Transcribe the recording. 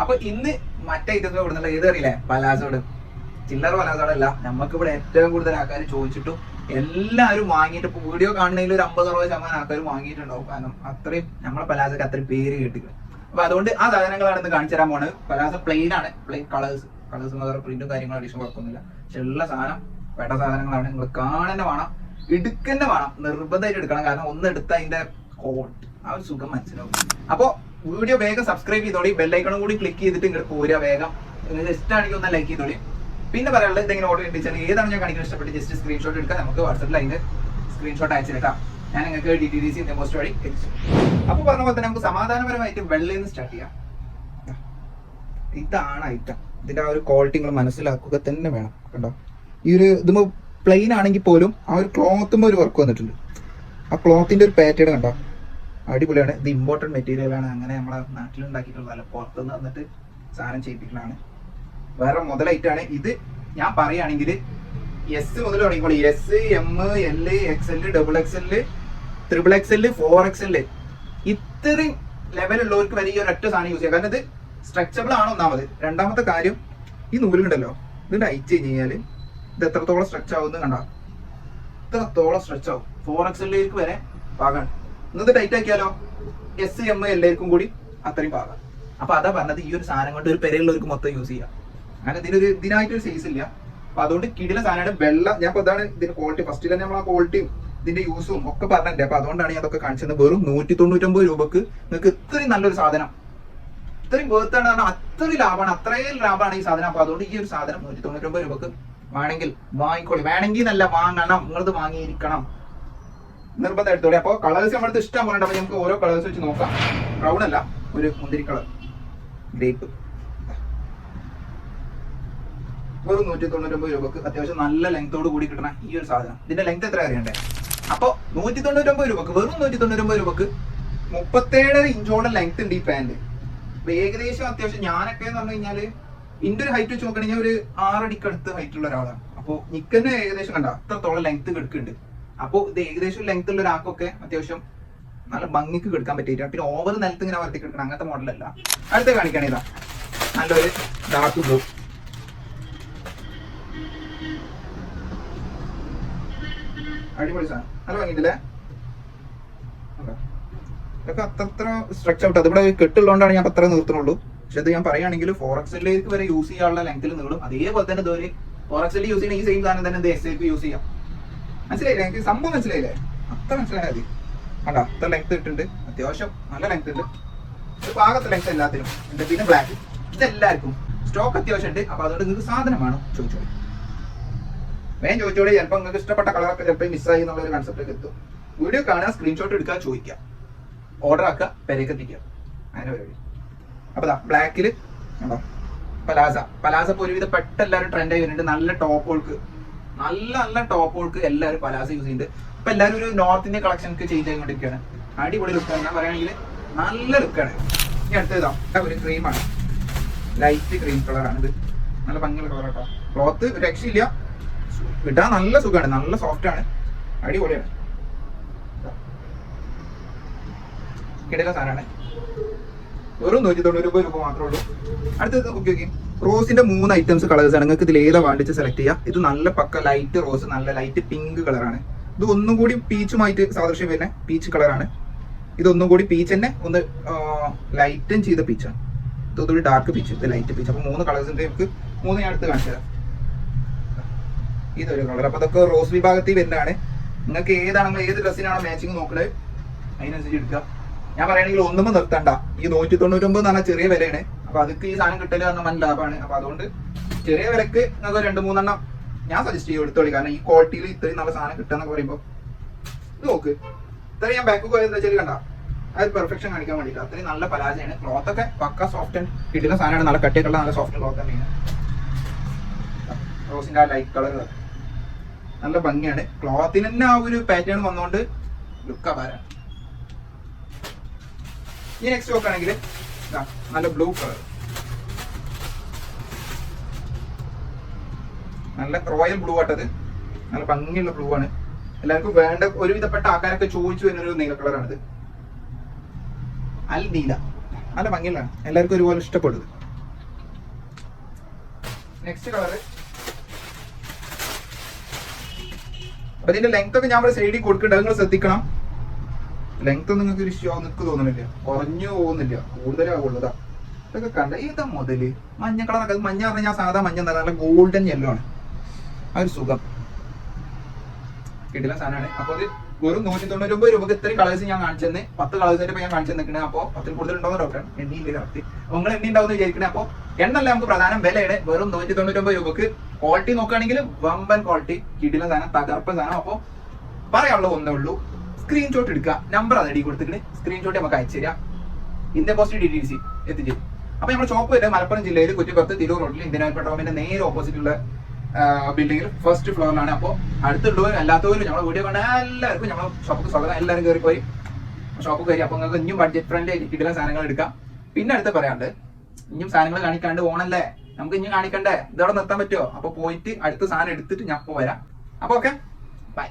അപ്പൊ ഇന്ന് മറ്റേ ഇതൊക്കെ കൊടുക്കുന്നുള്ള ഏത് അറിയില്ലേ? പലാസോട്. ചില്ലറ പലാസോടല്ല നമുക്ക് ഇവിടെ ഏറ്റവും കൂടുതൽ ആൾക്കാർ ചോദിച്ചിട്ടും എല്ലാവരും വാങ്ങിയിട്ട് ഇപ്പൊ വീഡിയോ കാണുന്നതിൽ ഒരു അമ്പത് അറുപത് ശതമാനം ആൾക്കാർ വാങ്ങിയിട്ടുണ്ടാവും. കാരണം അത്രയും നമ്മളെ പലാസക്ക് അത്രയും പേര് കേട്ടിട്ടുണ്ട്. അപ്പൊ അതുകൊണ്ട് ആ സാധനങ്ങളാണ് ഇന്ന് കാണിച്ചു തരാൻ പോണത്. പലാസ പ്ലെയിൻ ആണ്. പ്ലെയിൻ കളേഴ്സ് കളേഴ്സ് വേറെ പ്രിന്റും കാര്യങ്ങളും അഡീഷൻ കുഴപ്പമൊന്നുമില്ല. പക്ഷെ ഉള്ള സാധനം വേണ്ട സാധനങ്ങളാണ്. നിങ്ങൾ കാണന്നെ വേണം. എടുക്കന്നെ വേണം. നിർബന്ധമായിട്ട് എടുക്കണം. കാരണം ഒന്ന് എടുത്ത അതിന്റെ കോട്ട്. ആ ഒരു സുഖം മനസ്സിലാവും. അപ്പോ വീഡിയോ വേഗം സബ്സ്ക്രൈബ് ചെയ്തോളി. ബെല്ലൈക്കണും കൂടി ക്ലിക്ക് ചെയ്തിട്ട് ഇങ്ങോട്ട് പോരുക വേഗം. ജസ്റ്റ് ഇഷ്ടമാണെങ്കിൽ ഒന്ന് ലൈക്ക് ചെയ്തോളി. പിന്നെ പറയാനുള്ളത് എന്തെങ്കിലും ഓർഡർ ഉണ്ടെച്ചാൽ ഏതാണ് ഞാൻ കാണിക്കാൻ ഇഷ്ടപ്പെട്ട് ജസ്റ്റ് സ്ക്രീൻഷോട്ട് എടുക്കാം. നമുക്ക് വാട്സപ്പിൽ അതിന്റെ സ്ക്രീൻഷോട്ട് അയച്ചിട്ടാം ഞാൻ നിങ്ങൾക്ക് D T D C post വഴി എത്തിച്ചു അപ്പൊ പറഞ്ഞ പോലെ തന്നെ നമുക്ക് സമാധാനപരമായിട്ട് വെള്ളയിൽ നിന്ന് സ്റ്റാർട്ട് ചെയ്യാം. ഇതാണ് ഐറ്റം ഇതിന്റെ ആ ഒരു ക്വാളിറ്റി നിങ്ങൾ മനസ്സിലാക്കുക തന്നെ വേണം കണ്ടോ? ഈ ഒരു ഇത് പ്ലെയിൻ ആണെങ്കിൽ പോലും ആ ഒരു ക്ലോത്തുമ്പോ ഒരു വർക്ക് വന്നിട്ടുണ്ട്. ആ ക്ലോത്തിന്റെ ഒരു പാറ്റേൺ കണ്ടോ? അടിപൊളിയാണ്. ഇത് ഇമ്പോർട്ടന്റ് മെറ്റീരിയലാണ് അങ്ങനെ നമ്മളെ നാട്ടിൽ ഉണ്ടാക്കിയിട്ടുള്ളതല്ല പുറത്തുനിന്ന് വന്നിട്ട് സാധനം ചെയ്യിപ്പിക്കുന്നതാണ് വേറെ മുതലായിട്ടാണ് ഇത് ഞാൻ പറയുകയാണെങ്കിൽ എസ് മുതൽ തുടങ്ങിക്കോളി. S M L X L double X L triple X L four X L ഇത്രയും ലെവലുള്ളവർക്ക് വരെ ഈ ഒരൊറ്റ സാധനം യൂസ് ചെയ്യാം. കാരണം ഇത് സ്ട്രെച്ചബിൾ ആണ് ഒന്നാമത്. രണ്ടാമത്തെ കാര്യം ഈ നൂലുണ്ടല്ലോ ഇതിന്റെ കഴിഞ്ഞ് കഴിഞ്ഞാൽ ഇത് എത്രത്തോളം സ്ട്രെച്ച് ആവുമെന്ന് കണ്ടാ. എത്രത്തോളം സ്ട്രെച്ച് ആവും. ഫോർ എക്സ് എല്ലിലേക്ക് വരെ പാകാണ്. ഇന്നത്തെ ടൈറ്റ് ആക്കിയാലോ? എസ് എം എല്ലാവർക്കും കൂടി അത്രയും പാകാം. അപ്പൊ അതാ പറഞ്ഞത് ഈ ഒരു സാധനം കൊണ്ട് ഒരു പെരയുള്ളവർക്ക് മൊത്തം യൂസ് ചെയ്യാം. അങ്ങനെ ഇതിനൊരു ഇതിനായിട്ടൊരു സൈസ് ഇല്ല. അപ്പൊ അതുകൊണ്ട് കിടില സാധനമാണ് വെള്ള ഞാൻ ഇപ്പൊ അതാണ് ഇതിന്റെ ക്വാളിറ്റി ഫസ്റ്റിൽ തന്നെ നമ്മൾ ആ ക്വാളിറ്റിയും ഇതിന്റെ യൂസും ഒക്കെ പറഞ്ഞിട്ടുണ്ട്. അപ്പൊ അതുകൊണ്ടാണ് ഞാൻ അതൊക്കെ കാണിച്ചത് വെറും നൂറ്റി തൊണ്ണൂറ്റൊമ്പത് രൂപക്ക് നിങ്ങൾക്ക് ഇത്രയും നല്ലൊരു സാധനം. ഇത്രയും വേർത്താണ് കാരണം അത്രയും ലാഭമാണ്. അത്രയും ലാഭമാണ് ഈ സാധനം. അപ്പൊ അതുകൊണ്ട് ഈ ഒരു സാധനം നൂറ്റി തൊണ്ണൂറ്റൊമ്പത് രൂപക്ക് വേണമെങ്കിൽ വാങ്ങിക്കോളി. വേണമെങ്കിൽ നല്ല വാങ്ങണം. നിങ്ങളത് വാങ്ങിയിരിക്കണം. നിർബന്ധം എടുത്തോളി അപ്പോൾ കളേഴ്സ് നമ്മൾ ഇഷ്ടം പോലെ അപ്പോൾ നമുക്ക് ഓരോ കളേഴ്സ് വെച്ച് നോക്കാം. ബ്രൗൺ അല്ല ഒരു മുന്തിരി കളർ ഗ്രേപ്പ് വെറും നൂറ്റി തൊണ്ണൂറ്റൊമ്പത് രൂപക്ക് അത്യാവശ്യം നല്ല ലെങ്തോട് കൂടി കിട്ടണ ഈ ഒരു സാധനം. ഇതിന്റെ ലെങ്ത് എത്ര അറിയണ്ടേ? അപ്പോൾ നൂറ്റി തൊണ്ണൂറ്റൊമ്പത് രൂപക്ക് വെറും നൂറ്റി തൊണ്ണൂറ്റൊമ്പത് രൂപക്ക് മുപ്പത്തേഴര ഇഞ്ചോളം ലെങ്ത് ഉണ്ട് ഈ പാന്റ് അപ്പൊ ഏകദേശം അത്യാവശ്യം ഞാനൊക്കെ എന്ന് പറഞ്ഞു കഴിഞ്ഞാൽ ഇന്റെ ഒരു ഹൈറ്റ് വെച്ച് നോക്കണെങ്കിൽ ഒരു ആറടിക്കടുത്ത് ഹൈറ്റ് ഉള്ള ഒരാളാണ്. അപ്പോൾ നിക്കന്നെ ഏകദേശം കണ്ട? അത്രത്തോളം ലെങ്ത് കിടക്കുന്നുണ്ട്. അപ്പൊ ഇത് ഏകദേശം ലെങ്ത് ഉള്ള ഒരാൾക്കൊക്കെ അത്യാവശ്യം നല്ല ഭംഗിക്ക് കിടക്കാൻ പറ്റിയിട്ട് പിന്നെ ഓവർ നിലത്ത് ഇങ്ങനെ വർത്തി കിടക്കണം അങ്ങനത്തെ മോഡലല്ല അടുത്ത കാണിക്കണേ ഇതാ. നല്ലൊരു ഡാർക്ക് ബ്ലൂ അടിപൊളി സാധനം. നല്ല? ഇതൊക്കെ അത്ര സ്ട്രക്ചർ ഔട്ട് അതിവിടെ കെട്ടുള്ളതുകൊണ്ടാണ് ഞാൻ അത്ര നിർത്തുന്നുള്ളൂ. പക്ഷെ ഇത് ഞാൻ പറയുകയാണെങ്കിൽ ഫോറക്സിലേക്ക് വരെ യൂസ് ചെയ്യാനുള്ള ലെങ്ത്തിൽ നീളും. അതേപോലെ തന്നെ ഇതൊരു ഫോറക്സിൽ യൂസ് ഈ സെയിം സാധനം തന്നെ എസ് പി യൂസ് ചെയ്യാം. മനസ്സിലായില്ലേ? എനിക്ക് സംഭവം മനസ്സിലായില്ലേ? അത്ര മനസ്സിലായാൽ മതി. കണ്ടോ? അത്ര ലെങ്ത് ഇട്ടുണ്ട് അത്യാവശ്യം നല്ല ലെങ്ത് ഉണ്ട്. ഒരു പാകത്തെ ലെങ്ത് എല്ലാത്തിനും ഉണ്ട് പിന്നെ ബ്ലാക്ക് ഇതെല്ലാവർക്കും സ്റ്റോക്ക് അത്യാവശ്യം ഉണ്ട്. അപ്പൊ അതുകൊണ്ട് നിങ്ങൾക്ക് സാധനം വേണം ചോദിച്ചോളൂ വേഗം ചോദിച്ചോളൂ ചിലപ്പോൾ നിങ്ങൾക്ക് ഇഷ്ടപ്പെട്ട കളറൊക്കെ ചിലപ്പോൾ മിസ്സായി എന്നുള്ള ഒരു കൺസെപ്റ്റിലേക്ക് എത്തും. വീഡിയോ കാണുക സ്ക്രീൻഷോട്ട് എടുക്കുക ചോദിക്കുക. ഓർഡർ ആക്കുക പെരേക്ക് എത്തിക്കുക. അങ്ങനെ പരിപാടി അപ്പൊ ബ്ലാക്കിൽ പലാസ. പലാസ ഇപ്പൊ ഒരുവിധപ്പെട്ട എല്ലാവരും ട്രെൻഡ് ആയി വരുന്നുണ്ട്. നല്ല ടോപ്പുകൾക്ക് നല്ല നല്ല ടോപ്പ് ടോപ്പുകൾക്ക് എല്ലാവരും പലാസ യൂസ് ചെയ്യുന്നുണ്ട് ഇപ്പൊ എല്ലാവരും ഒരു നോർത്ത് ഇന്ത്യ കളക്ഷൻക്ക് ചേഞ്ച് ആയിക്കൊണ്ടിരിക്കുകയാണ്. അടിപൊളി ലുക്കാണ് ഞാൻ പറയുകയാണെങ്കിൽ നല്ല ലുക്കാണ് ഇനി അടുത്തതാ ഒരു ക്രീമാണ് ലൈറ്റ് ക്രീം കളറാണ് ഇത്. നല്ല ഭംഗിയുള്ള കളർ കേട്ടോ ക്ലോത്ത് രക്ഷയില്ല. ഇടാൻ നല്ല സുഖമാണ്. നല്ല സോഫ്റ്റ് ആണ്. അടിപൊളിയാണ്. കിടല സാധനമാണ്. വെറും നൂറ്റി തൊണ്ണൂറ് രൂപ രൂപ മാത്രമേ ഉള്ളൂ. അടുത്തത് നോക്കി നോക്കി റോസിന്റെ മൂന്ന് ഐറ്റംസ് കളേഴ്സ് ആണ്. നിങ്ങൾക്ക് ഇതിൽ ഏതാ വേണ്ടിച്ച് സെലക്ട് ചെയ്യാം. ഇത് നല്ല പക്ക ലൈറ്റ് റോസ് നല്ല ലൈറ്റ് പിങ്ക് കളറാണ് ഇത് ഒന്നും കൂടി പീച്ചുമായിട്ട് സാദൃശ്യം വരുന്ന പീച്ച് കളറാണ് ഇതൊന്നും കൂടി പീച്ച് തന്നെ ഒന്ന് ലൈറ്റും ചെയ്ത പീച്ചാണ് ഇതൊരു ഡാർക്ക് പീച്ച് ഇത് ലൈറ്റ് പീച്ച് അപ്പൊ മൂന്ന് കളേഴ്സ് ഉണ്ട് നമുക്ക്. മൂന്ന് ഞാൻ അടുത്ത് കാണിച്ചു തരാം. ഇതൊരു കളർ അപ്പൊ അതൊക്കെ റോസ് വിഭാഗത്തിൽ വരുന്നതാണ്. നിങ്ങൾക്ക് ഏതാണെങ്കിലും ഏത് ഡ്രസ്സിനാണോ മാച്ചിങ് നോക്കണത് അതിനനുസരിച്ച് എടുക്കുക ഞാൻ പറയുകയാണെങ്കിൽ ഒന്നും നിർത്തണ്ട. ഈ നൂറ്റി തൊണ്ണൂറ്റൊമ്പത് എന്ന് പറഞ്ഞാൽ ചെറിയ വിലയാണ്. അപ്പൊ അതൊക്കെ ഈ സാധനം കിട്ടൽ പറഞ്ഞാൽ വൻ ലാഭമാണ് അപ്പൊ അതുകൊണ്ട് ചെറിയ വിലക്ക് നിങ്ങൾക്ക് രണ്ട് മൂന്നെണ്ണം ഞാൻ സജസ്റ്റ് ചെയ്യും എടുത്തോളി കാരണം ഈ ക്വാളിറ്റിയിൽ ഇത്രയും നല്ല സാധനം കിട്ടുക പറയുമ്പോൾ ഇത് നോക്ക്. ഇത്രയും ഞാൻ ബാക്ക് പോയത് വെച്ചാൽ കണ്ട അത് പെർഫെക്ഷൻ കാണിക്കാൻ വേണ്ടിയിട്ട് അത്രയും നല്ല പലാജയാണ് ക്ലോത്ത് ഒക്കെ പക്ക സോഫ്റ്റ് കിട്ടുന്ന സാധനമാണ്. നല്ല കട്ടിയൊക്കെയുള്ള നല്ല സോഫ്റ്റ് ക്ലോത്ത് തന്നെയാണ്. റോസിന്റെ ആ ലൈറ്റ് കളർ നല്ല ഭംഗിയാണ്. ക്ലോത്തിന് തന്നെ ആ ഒരു പാറ്റേൺ വന്നുകൊണ്ട് ലുക്ക് അപാരാണ്. ഈ നെക്സ്റ്റ് നോക്കുകയാണെങ്കിൽ നല്ല ബ്ലൂ കളർ. നല്ല റോയൽ ബ്ലൂ ആട്ടത് നല്ല ഭംഗിയുള്ള ബ്ലൂ ആണ്. എല്ലാവർക്കും വേണ്ട ഒരുവിധപ്പെട്ട ആൾക്കാരൊക്കെ ചോദിച്ചു വരുന്ന ഒരു നീല കളറാണിത് അൽ നീല. നല്ല ഭംഗിയുള്ളതാണ്. എല്ലാവർക്കും ഒരുപോലെ ഇഷ്ടപ്പെടുന്നത് നെക്സ്റ്റ് കളറ്. അപ്പൊ ഇതിന്റെ ലെങ്ത് ഒക്കെ ഞാൻ സൈഡിൽ കൊടുക്കുന്നുണ്ട്. നിങ്ങൾ ശ്രദ്ധിക്കണം. ലെങ്ത് നിങ്ങൾക്ക് ഒരു ഇഷ്യൂ ആവും നിൽക്ക് തോന്നുന്നില്ല കുറഞ്ഞു പോകുന്നില്ല. കൂടുതലാവുള്ളൂ ഇതാ ഇതൊക്കെ കണ്ട ഏതാ മുതൽ? മഞ്ഞ കളറൊക്കെ മഞ്ഞ പറഞ്ഞാൽ ഞാൻ സാധാ മഞ്ഞ നല്ല ഗോൾഡൻ യെല്ലോ ആണ്. ആ ഒരു സുഖം. കിട്ടില്ല സാധനമാണ്. അപ്പൊ ഇത് വെറും നൂറ്റി തൊണ്ണൂറ്റി ഒമ്പത് രൂപക്ക് ഇത്രയും കളേഴ്സ് ഞാൻ കാണിച്ചെന്ന്. പത്ത് കളേഴ്സിന്റെ ഞാൻ കാണിച്ചു നിൽക്കണേ. അപ്പൊ പത്തിൽ കൂടുതൽ ഉണ്ടോ ഡോക്ടർ എണ്ണിയില്ല കറക്റ്റ്? നിങ്ങൾ എണ്ണി ഉണ്ടാവും വിചാരിക്കണേ. അപ്പൊ എണ്ണല്ല നമുക്ക് പ്രധാനം വിലയുടെ വെറും നൂറ്റി തൊണ്ണൂറ്റി ഒമ്പത് രൂപക്ക് ക്വാളിറ്റി നോക്കുകയാണെങ്കിൽ വമ്പൻ ക്വാളിറ്റി കിടില സാധനം തകർപ്പൻ സാധനം. അപ്പൊ പറയാനുള്ളൂ ഒന്നേ ഉള്ളൂ. സ്ക്രീൻഷോട്ട് എടുക്കുക. നമ്പർ അത് അടി കൊടുത്തിട്ട് സ്ക്രീൻഷോട്ട് നമുക്ക് അയച്ചു തരാം. ഇന്ത്യൻ പോസ്റ്റ് ഡി എത്തിച്ചു. അപ്പൊ നമ്മുടെ ഷോപ്പ് വരുന്നത് മലപ്പുറം ജില്ലയിൽ കുറ്റിപ്പുറത്ത് തിരൂർ റോഡിൽ ഇന്ത്യൻ ഓയിൽ പെട്രോളിന്റെ നേരെ ഓപ്പോസിറ്റ് ഉള്ള ബിൽഡിംഗിൽ ഫസ്റ്റ് ഫ്ലോറിലാണ് അപ്പോൾ അടുത്തുള്ളവരും അല്ലാത്തവരും ഞങ്ങൾ വീഡിയോ കണ്ട എല്ലാവർക്കും ഞങ്ങൾ ഷോപ്പ് സ്വാഗതം. എല്ലാവരും കയറി പോയി ഷോപ്പ് കയറി അപ്പൊ നിങ്ങൾക്ക് ഇനിയും ബഡ്ജറ്റ് ഫ്രണ്ട്ലി കിട്ടുന്ന സാധനങ്ങൾ എടുക്കാം. പിന്നെ അടുത്ത് പറയാണ്ട് ഇനിയും സാധനങ്ങൾ കാണിക്കാണ്ട് ഓണല്ലേ നമുക്ക് ഇനിയും കാണിക്കണ്ടേ? ഇതോടെ നിർത്താൻ പറ്റുമോ? അപ്പൊ പോയിട്ട് അടുത്ത സാധനം എടുത്തിട്ട് ഞാൻ അപ്പൊ വരാം. അപ്പൊ ഓക്കെ ബൈ